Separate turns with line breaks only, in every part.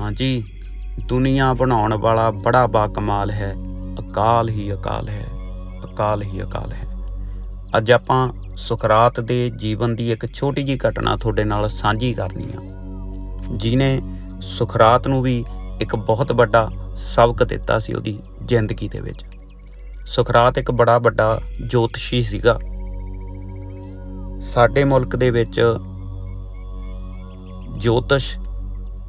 ਹਾਂਜੀ, ਦੁਨੀਆ ਬਣਾਉਣ ਵਾਲਾ ਬੜਾ ਬਾ ਕਮਾਲ ਹੈ। ਅਕਾਲ ਹੀ ਅਕਾਲ ਹੈ। ਅਕਾਲ ਹੀ ਅਕਾਲ ਹੈ। ਅੱਜ ਆਪਾਂ ਸੁਕਰਾਤ ਦੇ ਜੀਵਨ ਦੀ ਇੱਕ ਛੋਟੀ ਜੀ ਘਟਨਾ ਤੁਹਾਡੇ ਨਾਲ ਸਾਂਝੀ ਕਰਨੀ ਆ। ਜਿਨੇ ਸੁਕਰਾਤ ਨੂੰ ਵੀ ਇੱਕ ਬਹੁਤ ਵੱਡਾ ਸਬਕ ਦਿੱਤਾ ਸੀ ਉਹਦੀ ਜ਼ਿੰਦਗੀ ਦੇ ਵਿੱਚ। ਸੁਕਰਾਤ ਇੱਕ ਬੜਾ ਵੱਡਾ ਜੋਤਸ਼ੀ ਸੀਗਾ। ਸਾਡੇ ਮੁਲਕ ਦੇ ਵਿੱਚ ਜੋਤਿਸ਼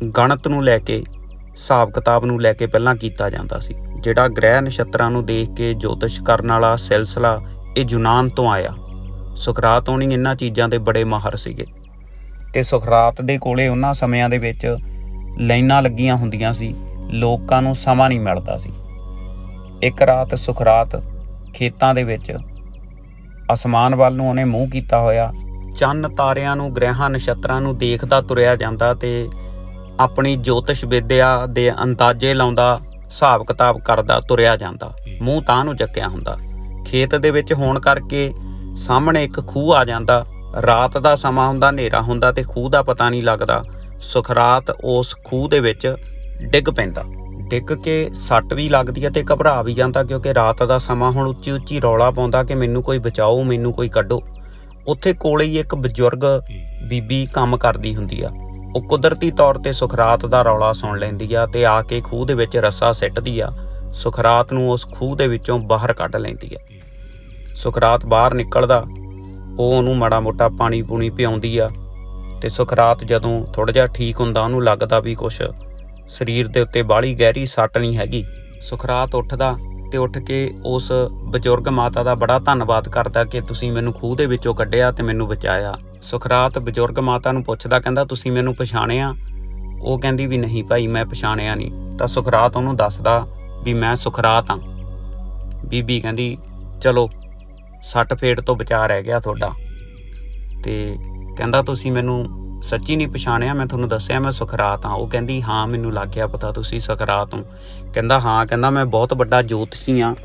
ਗਣਿਤ ਨੂੰ ਲੈ ਕੇ, ਹਿਸਾਬ ਕਿਤਾਬ ਨੂੰ ਲੈ ਕੇ ਪਹਿਲਾਂ ਕੀਤਾ ਜਾਂਦਾ ਸੀ, ਜਿਹੜਾ ਗ੍ਰਹਿ ਨਛੱਤਰਾਂ ਨੂੰ ਦੇਖ ਕੇ ਜੋਤਿਸ਼ ਕਰਨ ਵਾਲਾ ਸਿਲਸਿਲਾ ਇਹ ਯੂਨਾਨ ਤੋਂ ਆਇਆ। ਸੁਕਰਾਤ ਹੋਣੀ ਇਹਨਾਂ ਚੀਜ਼ਾਂ ਦੇ ਬੜੇ ਮਾਹਰ ਸੀਗੇ। ਤੇ ਸੁਕਰਾਤ ਦੇ ਕੋਲੇ ਉਹਨਾਂ ਸਮਿਆਂ ਦੇ ਵਿੱਚ ਲਾਈਨਾਂ ਲੱਗੀਆਂ ਹੁੰਦੀਆਂ ਸੀ, ਲੋਕਾਂ ਨੂੰ ਸਮਾਂ ਨਹੀਂ ਮਿਲਦਾ ਸੀ। ਇੱਕ ਰਾਤ ਸੁਕਰਾਤ ਖੇਤਾਂ ਦੇ ਵਿੱਚ ਅਸਮਾਨ ਵੱਲ ਨੂੰ ਉਹਨੇ ਮੂੰਹ ਕੀਤਾ ਹੋਇਆ। ਚੰਨ ਤਾਰਿਆਂ ਨੂੰ ਗ੍ਰਹਿਾਂ ਨਛੱਤਰਾਂ ਨੂੰ ਦੇਖਦਾ ਤੁਰਿਆ ਜਾਂਦਾ ਤੇ ਆਪਣੀ ਜੋਤਿਸ਼ ਵਿਦਿਆ ਦੇ ਅੰਦਾਜ਼ੇ ਲਾਉਂਦਾ ਹਿਸਾਬ ਕਿਤਾਬ ਕਰਦਾ ਤੁਰਿਆ ਜਾਂਦਾ। ਮੂੰਹ ਤਾਂ ਨੂੰ ਚੱਕਿਆ ਹੁੰਦਾ। ਖੇਤ ਦੇ ਵਿੱਚ ਹੋਣ ਕਰਕੇ ਸਾਹਮਣੇ ਇੱਕ ਖੂਹ ਆ ਜਾਂਦਾ। ਰਾਤ ਦਾ ਸਮਾਂ ਹੁੰਦਾ ਹਨੇਰਾ ਹੁੰਦਾ ਤੇ ਖੂਹ ਦਾ ਪਤਾ ਨਹੀਂ ਲੱਗਦਾ। ਸੁਖਰਾਤ ਉਸ ਖੂਹ ਦੇ ਵਿੱਚ ਡਿੱਗ ਪੈਂਦਾ। ਡਿੱਗ ਕੇ ਸੱਟ ਵੀ ਲੱਗਦੀ ਹੈ ਤੇ ਘਬਰਾ ਵੀ ਜਾਂਦਾ ਕਿਉਂਕਿ ਰਾਤ ਦਾ ਸਮਾਂ ਹੁਣ ਉੱਚੀ ਉੱਚੀ ਰੌਲਾ ਪਾਉਂਦਾ ਕਿ ਮੈਨੂੰ ਕੋਈ ਬਚਾਓ ਮੈਨੂੰ ਕੋਈ ਕੱਢੋ। ਉੱਥੇ ਕੋਲੇ ਹੀ ਇੱਕ ਬਜ਼ੁਰਗ ਬੀਬੀ ਕੰਮ ਕਰਦੀ ਹੁੰਦੀ ਆ। ਉਹ ਕੁਦਰਤੀ ਤੌਰ ਤੇ ਸੁਖਰਾਤ ਦਾ ਰੌਲਾ ਸੁਣ ਲੈਂਦੀ ਆ ਤੇ ਆ ਕੇ ਖੂਹ ਦੇ ਵਿੱਚ ਰੱਸਾ ਸਿੱਟਦੀ ਆ। ਸੁਖਰਾਤ ਨੂੰ ਉਸ ਖੂਹ ਦੇ ਵਿੱਚੋਂ ਬਾਹਰ ਕੱਢ ਲੈਂਦੀ ਆ। ਸੁਖਰਾਤ ਬਾਹਰ ਨਿਕਲਦਾ, ਉਹ ਉਹਨੂੰ ਮਾੜਾ ਮੋਟਾ ਪਾਣੀ ਪੂਣੀ ਪਿਆਉਂਦੀ ਆ ਤੇ ਸੁਖਰਾਤ ਜਦੋਂ ਥੋੜਾ ਜਿਹਾ ਠੀਕ ਹੁੰਦਾ, ਉਹਨੂੰ ਲੱਗਦਾ ਵੀ ਕੁਛ ਸਰੀਰ ਦੇ ਉੱਤੇ ਬਾਹਲੀ ਗਹਿਰੀ ਸੱਟ ਨਹੀਂ ਹੈਗੀ। ਸੁਖਰਾਤ ਉੱਠਦਾ ਤੇ ਉੱਠ ਕੇ ਉਸ ਬਜ਼ੁਰਗ ਮਾਤਾ ਦਾ ਬੜਾ ਧੰਨਵਾਦ ਕਰਦਾ ਕਿ ਤੁਸੀਂ ਮੈਨੂੰ ਖੂਹ ਦੇ ਵਿੱਚੋਂ ਕੱਢਿਆ ਤੇ ਮੈਨੂੰ ਬਚਾਇਆ। ਸੁਖਰਾਤ ਬਜ਼ੁਰਗ ਮਾਤਾ ਨੂੰ ਪੁੱਛਦਾ ਕਹਿੰਦਾ, ਤੁਸੀਂ ਮੈਨੂੰ ਪਛਾਣਿਆ? ਉਹ ਕਹਿੰਦੀ ਵੀ, ਨਹੀਂ ਭਾਈ, ਮੈਂ ਪਛਾਣਿਆ ਨਹੀਂ। ਤਾਂ ਸੁਖਰਾਤ ਉਹਨੂੰ ਦੱਸਦਾ ਵੀ, ਮੈਂ ਸੁਖਰਾਤ ਹਾਂ ਬੀਬੀ ਕਹਿੰਦੀ, ਚਲੋ ਸੱਟ ਫੇਟ ਤੋਂ ਬਚਾ ਰਹਿ ਗਿਆ ਤੁਹਾਡਾ। ਤੇ ਕਹਿੰਦਾ, ਤੁਸੀਂ ਮੈਨੂੰ ਸੱਚੀ ਨਹੀਂ ਪਛਾਣਿਆ, ਮੈਂ ਤੁਹਾਨੂੰ ਦੱਸਿਆ, ਮੈਂ ਸੁਖਰਾਤ ਹਾਂ। ਉਹ ਕਹਿੰਦੀ, ਹਾਂ, ਮੈਨੂੰ ਲੱਗ ਗਿਆ ਪਤਾ ਤੁਸੀਂ ਸੁਖਰਾਤ ਹੋ। ਕਹਿੰਦਾ, ਹਾਂ, ਕਹਿੰਦਾ, ਮੈਂ ਬਹੁਤ ਵੱਡਾ ਜੋਤਸ਼ੀ ਹਾਂ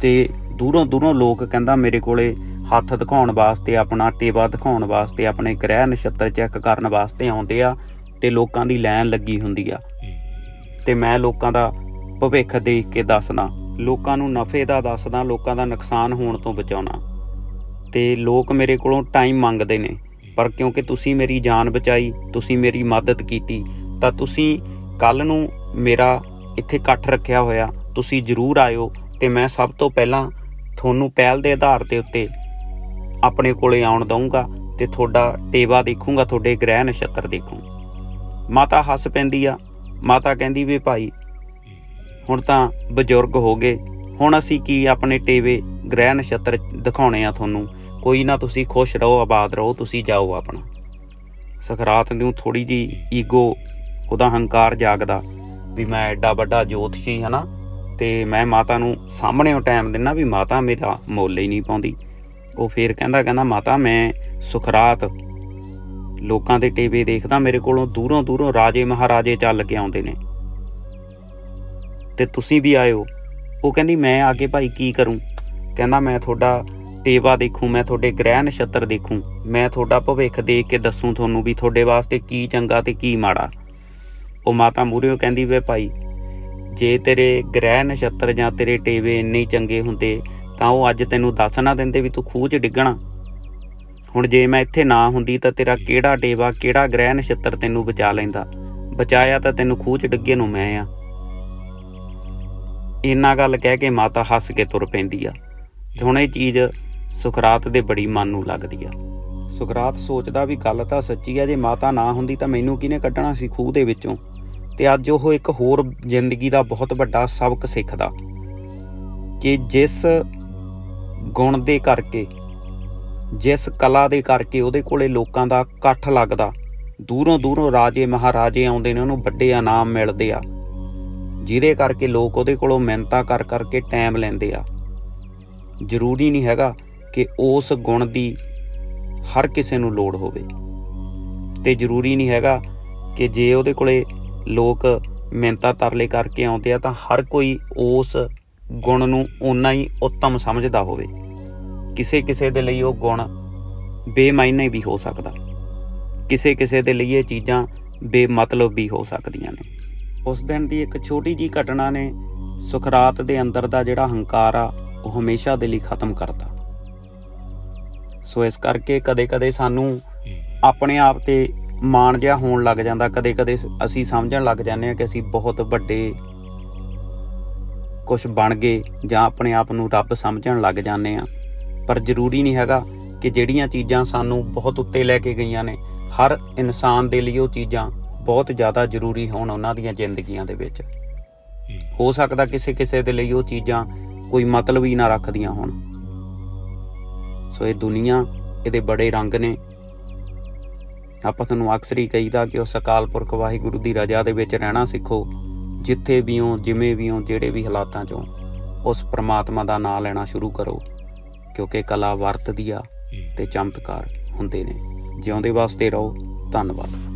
ਤੇ ਦੂਰੋਂ ਦੂਰੋਂ ਲੋਕ ਕਹਿੰਦਾ ਮੇਰੇ ਕੋਲੇ ਹੱਥ ਦਿਖਾਉਣ ਵਾਸਤੇ, ਆਪਣਾ ਟੇਵਾ ਦਿਖਾਉਣ ਵਾਸਤੇ, ਆਪਣੇ ਗ੍ਰਹਿ ਨਛੱਤਰ ਚੈੱਕ ਕਰਨ ਵਾਸਤੇ ਆਉਂਦੇ ਆ ਤੇ ਲੋਕਾਂ ਦੀ ਲਾਈਨ ਲੱਗੀ ਹੁੰਦੀ ਆ। ਤੇ ਮੈਂ ਲੋਕਾਂ ਦਾ ਭਵਿੱਖ ਦੇਖ ਕੇ ਦੱਸਦਾ, ਲੋਕਾਂ ਨੂੰ ਨਫੇ ਦਾ ਦੱਸਦਾ, ਲੋਕਾਂ ਦਾ ਨੁਕਸਾਨ ਹੋਣ ਤੋਂ ਬਚਾਉਣਾ। ਤੇ ਲੋਕ ਮੇਰੇ ਕੋਲੋਂ ਟਾਈਮ ਮੰਗਦੇ ਨੇ। ਪਰ ਕਿਉਂਕਿ ਤੁਸੀਂ ਮੇਰੀ ਜਾਨ ਬਚਾਈ, ਤੁਸੀਂ ਮੇਰੀ ਮਦਦ ਕੀਤੀ, ਤਾਂ ਤੁਸੀਂ ਕੱਲ ਨੂੰ ਮੇਰਾ ਇੱਥੇ ਇਕੱਠ ਰੱਖਿਆ ਹੋਇਆ, ਤੁਸੀਂ ਜ਼ਰੂਰ ਆਇਓ ਤੇ ਮੈਂ ਸਭ ਤੋਂ ਪਹਿਲਾਂ ਤੁਹਾਨੂੰ ਪਹਿਲ ਦੇ ਆਧਾਰ ਦੇ ਉੱਤੇ ਆਪਣੇ ਕੋਲੇ ਆਉਣ ਦਊਂਗਾ ਤੇ ਤੁਹਾਡਾ ਟੇਵਾ ਦੇਖੂੰਗਾ, ਤੁਹਾਡੇ ਗ੍ਰਹਿ ਨਛੱਤਰ ਦੇਖੂੰ। ਮਾਤਾ ਹੱਸ ਪੈਂਦੀ ਆ, ਮਾਤਾ ਕਹਿੰਦੀ, ਵੀ ਭਾਈ, ਹੁਣ ਤਾਂ ਬਜ਼ੁਰਗ ਹੋ ਗਏ, ਹੁਣ ਅਸੀਂ ਕੀ ਆਪਣੇ ਟੇਵੇ ਗ੍ਰਹਿ ਨਛੱਤਰ ਦਿਖਾਉਣੇ ਆ ਤੁਹਾਨੂੰ? ਕੋਈ ਨਾ ਤੁਸੀਂ ਖੁਸ਼ ਰਹੋ, ਆਬਾਦ ਰਹੋ, ਤੁਸੀਂ ਜਾਓ ਆਪਣਾ। ਸਖਰਾਤ ਨੂੰ ਥੋੜੀ ਜੀ ਈਗੋ, ਉਹਦਾ ਹੰਕਾਰ ਜਾਗਦਾ ਵੀ ਮੈਂ ਐਡਾ ਵੱਡਾ ਜੋਤਸ਼ੀ ਹਨਾ ਤੇ ਮੈਂ ਮਾਤਾ ਨੂੰ ਸਾਹਮਣੇੋਂ ਟਾਈਮ ਦਿੰਨਾ ਵੀ ਮਾਤਾ ਮੇਰਾ ਮੁੱਲ ਹੀ ਨਹੀਂ ਪਾਉਂਦੀ। ਉਹ ਫੇਰ ਕਹਿੰਦਾ ਕਹਿੰਦਾ, ਮਾਤਾ, ਮੈਂ ਸੁਖਰਾਤ ਲੋਕਾਂ ਦੇ ਟੇਵੇ ਦੇਖਦਾ, ਮੇਰੇ ਕੋਲੋਂ ਦੂਰੋਂ ਦੂਰੋਂ ਰਾਜੇ ਮਹਾਰਾਜੇ ਚੱਲ ਕੇ ਆਉਂਦੇ ਨੇ। ਤੇ ਤੁਸੀਂ ਵੀ ਆਇਓ। ਉਹ ਕਹਿੰਦੀ, ਮੈਂ ਆ ਕੇ ਭਾਈ ਕੀ ਕਰੂੰ? ਕਹਿੰਦਾ, ਮੈਂ ਤੁਹਾਡਾ ਟੇਵਾ ਦੇਖੂੰ, ਮੈਂ ਤੁਹਾਡੇ ਗ੍ਰਹਿ ਨਛੱਤਰ ਦੇਖੂੰ। ਮੈਂ ਤੁਹਾਡਾ ਭਵਿੱਖ ਦੇਖ ਕੇ ਦੱਸੂ ਤੁਹਾਨੂੰ ਵੀ ਤੁਹਾਡੇ ਵਾਸਤੇ ਕੀ ਚੰਗਾ ਤੇ ਕੀ ਮਾੜਾ। ਉਹ ਮਾਤਾ ਮੂਹਰੇੋਂ ਕਹਿੰਦੀ ਵੇ, ਭਾਈ, ਜੇ ਤੇਰੇ ਗ੍ਰਹਿ ਨਛੱਤਰ ਜਾਂ ਤੇਰੇ ਟੇਵੇ ਇੰਨੇ ਚੰਗੇ ਹੁੰਦੇ, ਤਾਂ ਉਹ ਅੱਜ ਤੈਨੂੰ ਦੱਸ ਨਾ ਦਿੰਦੇ ਵੀ ਤੂੰ ਖੂਹ 'ਚ ਡਿੱਗਣਾ। ਹੁਣ ਜੇ ਮੈਂ ਇੱਥੇ ਨਾ ਹੁੰਦੀ ਤਾਂ ਤੇਰਾ ਕਿਹੜਾ ਟੇਵਾ, ਕਿਹੜਾ ਗ੍ਰਹਿ ਨਛੱਤਰ ਤੈਨੂੰ ਬਚਾ ਲੈਂਦਾ? ਬਚਾਇਆ ਤਾਂ ਤੈਨੂੰ ਖੂਹ 'ਚ ਡਿੱਗੇ ਨੂੰ ਮੈਂ ਆ। ਇੰਨਾ ਗੱਲ ਕਹਿ ਕੇ ਮਾਤਾ ਹੱਸ ਕੇ ਤੁਰ ਪੈਂਦੀ ਆ। ਤੇ ਹੁਣ ਇਹ ਚੀਜ਼ ਸੁਖਰਾਤ ਦੇ ਬੜੀ ਮਨ ਨੂੰ ਲੱਗਦੀ ਆ। ਸੁਖਰਾਤ ਸੋਚਦਾ ਵੀ ਗੱਲ ਤਾਂ ਸੱਚੀ ਆ, ਜੇ ਮਾਤਾ ਨਾ ਹੁੰਦੀ ਤਾਂ ਮੈਨੂੰ ਕਿਹਨੇ ਕੱਢਣਾ ਸੀ ਖੂਹ ਦੇ ਵਿੱਚੋਂ? ਤੇ ਅੱਜ ਉਹ ਇੱਕ ਹੋਰ ਜ਼ਿੰਦਗੀ ਦਾ ਬਹੁਤ ਵੱਡਾ ਸਬਕ ਸਿੱਖਦਾ। ਕਿ ਜਿਸ ਗੁਣ ਦੇ ਕਰਕੇ, ਜਿਸ ਕਲਾ ਦੇ ਕਰਕੇ ਉਹਦੇ ਕੋਲੇ ਲੋਕਾਂ ਦਾ ਇਕੱਠ ਲੱਗਦਾ, ਦੂਰੋਂ ਦੂਰੋਂ ਰਾਜੇ ਮਹਾਰਾਜੇ ਆਉਂਦੇ ਨੇ, ਉਹਨੂੰ ਵੱਡੇ ਇਨਾਮ ਮਿਲਦੇ ਆ। ਜਿਹਦੇ ਕਰਕੇ ਲੋਕ ਉਹਦੇ ਕੋਲੋਂ ਮਿਹਨਤਾਂ ਕਰ ਕਰਕੇ ਟਾਈਮ ਲੈਂਦੇ ਆ। ਜ਼ਰੂਰੀ ਨਹੀਂ ਹੈਗਾ ਕਿ ਉਸ ਗੁਣ ਦੀ ਹਰ ਕਿਸੇ ਨੂੰ ਲੋੜ ਹੋਵੇ। ਤੇ ਜ਼ਰੂਰੀ ਨਹੀਂ ਹੈਗਾ ਕਿ ਜੇ ਉਹਦੇ ਕੋਲੇ ਲੋਕ ਮਿਹਨਤਾਂ ਤਰਲੇ ਕਰਕੇ ਆਉਂਦੇ ਆ ਤਾਂ ਹਰ ਕੋਈ ਉਸ ਗੁਣ ਨੂੰ ਓਨਾ ਹੀ ਉੱਤਮ ਸਮਝਦਾ ਹੋਵੇ। ਕਿਸੇ ਕਿਸੇ ਦੇ ਲਈ ਉਹ ਗੁਣ ਬੇਮਾਇਨੇ ਵੀ ਹੋ ਸਕਦਾ। ਕਿਸੇ ਕਿਸੇ ਦੇ ਲਈ ਇਹ ਚੀਜ਼ਾਂ ਬੇਮਤਲਬ ਵੀ ਹੋ ਸਕਦੀਆਂ ਨੇ। ਉਸ ਦਿਨ ਦੀ ਇੱਕ ਛੋਟੀ ਜੀ ਘਟਨਾ ਨੇ ਸੁਖਰਾਤ ਦੇ ਅੰਦਰ ਦਾ ਜਿਹੜਾ ਹੰਕਾਰ ਆ, ਉਹ ਹਮੇਸ਼ਾ ਦੇ ਲਈ ਖਤਮ ਕਰਤਾ। ਸੋ ਇਸ ਕਰਕੇ ਕਦੇ-ਕਦੇ ਸਾਨੂੰ ਆਪਣੇ ਆਪ ਤੇ ਮਾਣ ਜਿਹਾ ਹੋਣ ਲੱਗ ਜਾਂਦਾ। ਕਦੇ-ਕਦੇ ਅਸੀਂ ਸਮਝਣ ਲੱਗ ਜਾਂਦੇ ਹਾਂ ਕਿ ਅਸੀਂ ਬਹੁਤ ਵੱਡੇ ਕੁਝ ਬਣ ਗਏ ਜਾਂ ਆਪਣੇ ਆਪ ਨੂੰ ਰੱਬ ਸਮਝਣ ਲੱਗ ਜਾਂਦੇ ਆ ਪਰ ਜ਼ਰੂਰੀ ਨਹੀਂ ਹੈਗਾ ਕਿ ਜਿਹੜੀਆਂ ਚੀਜ਼ਾਂ ਸਾਨੂੰ ਬਹੁਤ ਉੱਤੇ ਲੈ ਕੇ ਗਈਆਂ ਨੇ ਹਰ ਇਨਸਾਨ ਦੇ ਲਈ ਉਹ ਚੀਜ਼ਾਂ ਬਹੁਤ ਜ਼ਿਆਦਾ ਜ਼ਰੂਰੀ ਹੋਣ ਉਹਨਾਂ ਦੀਆਂ ਜ਼ਿੰਦਗੀਆਂ ਦੇ ਵਿੱਚ। ਹੋ ਸਕਦਾ ਕਿਸੇ ਕਿਸੇ ਦੇ ਲਈ ਉਹ ਚੀਜ਼ਾਂ ਕੋਈ ਮਤਲਬ ਹੀ ਨਾ ਰੱਖਦੀਆਂ ਹੋਣ। ਸੋ ਇਹ ਦੁਨੀਆ ਇਹਦੇ ਬੜੇ ਰੰਗ ਨੇ। ਆਪਾਂ ਤੁਹਾਨੂੰ ਅਕਸਰ ਹੀ ਕਹੀਦਾ ਕਿ ਉਸ ਅਕਾਲ ਪੁਰਖ ਵਾਹਿਗੁਰੂ ਦੀ ਰਜ਼ਾ ਦੇ ਵਿੱਚ ਰਹਿਣਾ ਸਿੱਖੋ ਜਿੱਥੇ ਵੀ ਹੋ ਜਿਵੇਂ ਵੀ ਹੋ ਜਿਹੜੇ ਵੀ ਹਾਲਾਤਾਂ 'ਚੋਂ ਉਸ ਪ੍ਰਮਾਤਮਾ ਦਾ ਨਾਮ ਲੈਣਾ ਸ਼ੁਰੂ ਕਰੋ ਕਿਉਂਕਿ ਕਲਾ ਵਰਤਦੀ ਆ ਤੇ ਚਮਤਕਾਰ ਹੁੰਦੇ ਨੇ। ਜਿਉਂਦੇ ਵਾਸਤੇ ਰਹੋ ਧੰਨਵਾਦ।